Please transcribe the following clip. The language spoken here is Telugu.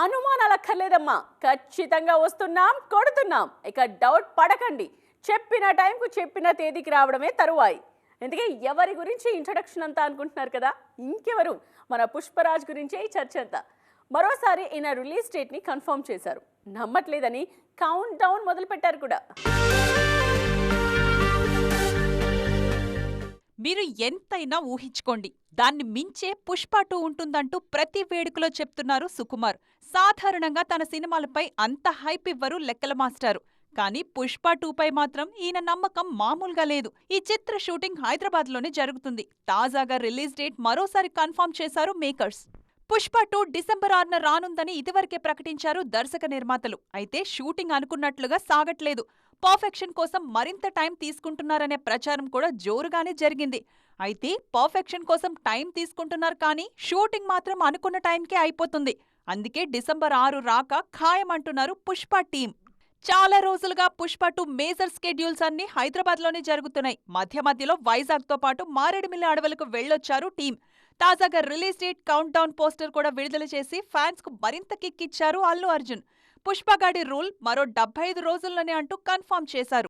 అనుమానాలు అక్కర్లేదమ్మా ఖచ్చితంగా వస్తున్నాం కొడుతున్నాం. ఇక డౌట్ పడకండి. చెప్పిన టైంకు చెప్పిన తేదీకి రావడమే తరువాయి. ఎందుకే ఎవరి గురించి ఇంట్రడక్షన్ అంతా అనుకుంటున్నారు కదా? ఇంకెవరు? మన పుష్పరాజ్ గురించే ఈ చర్చ అంతా. మరోసారి ఈయన రిలీజ్ డేట్ని కన్ఫర్మ్ చేశారు. నమ్మట్లేదని కౌంట్ డౌన్ మొదలుపెట్టారు కూడా. మీరు ఎంతైనా ఊహించుకోండి. దాన్ని మించే పుష్ప టూ ఉంటుందంటూ ప్రతి వేడుకలో చెప్తున్నారు సుకుమార్. సాధారణంగా తన సినిమాలపై అంత హైప్ ఇవ్వరు లెక్కల మాస్టారు. కానీ పుష్ప టూపై మాత్రం ఈయన నమ్మకం మామూలుగా లేదు. ఈ చిత్ర షూటింగ్ హైదరాబాద్లోనే జరుగుతుంది. తాజాగా రిలీజ్ డేట్ మరోసారి కన్ఫర్మ్ చేశారు మేకర్స్. పుష్ప టూ డిసెంబర్ ఆరున రానుందని ఇదివరకే ప్రకటించారు దర్శక నిర్మాతలు. అయితే షూటింగ్ అనుకున్నట్లుగా సాగట్లేదు. పర్ఫెక్షన్ కోసం మరింత టైం తీసుకుంటున్నారనే ప్రచారం కూడా జోరుగానే జరిగింది. అయితే పర్ఫెక్షన్ కోసం టైం తీసుకుంటున్నారు కానీ షూటింగ్ మాత్రం అనుకున్న టైంకే అయిపోతుంది. అందుకే డిసెంబర్ ఆరు రాక ఖాయమంటున్నారు పుష్ప టీం. చాలా రోజులుగా పుష్ప టూ మేజర్ స్కెడ్యూల్స్ అన్ని హైదరాబాద్లోనే జరుగుతున్నాయి. మధ్య మధ్యలో వైజాగ్తో పాటు మారేడుమిల్లి అడవులకు వెళ్ళొచ్చారు టీం. తాజాగా release date count down poster కూడా విడుదల చేసి ఫ్యాన్స్కు మరింత కిక్ ఇచ్చారు అల్లు అర్జున్. పుష్పగాడి రూల్ మరో డెబ్బై ఐదు రోజుల్లోనే అంటూ కన్ఫర్మ్ చేశారు.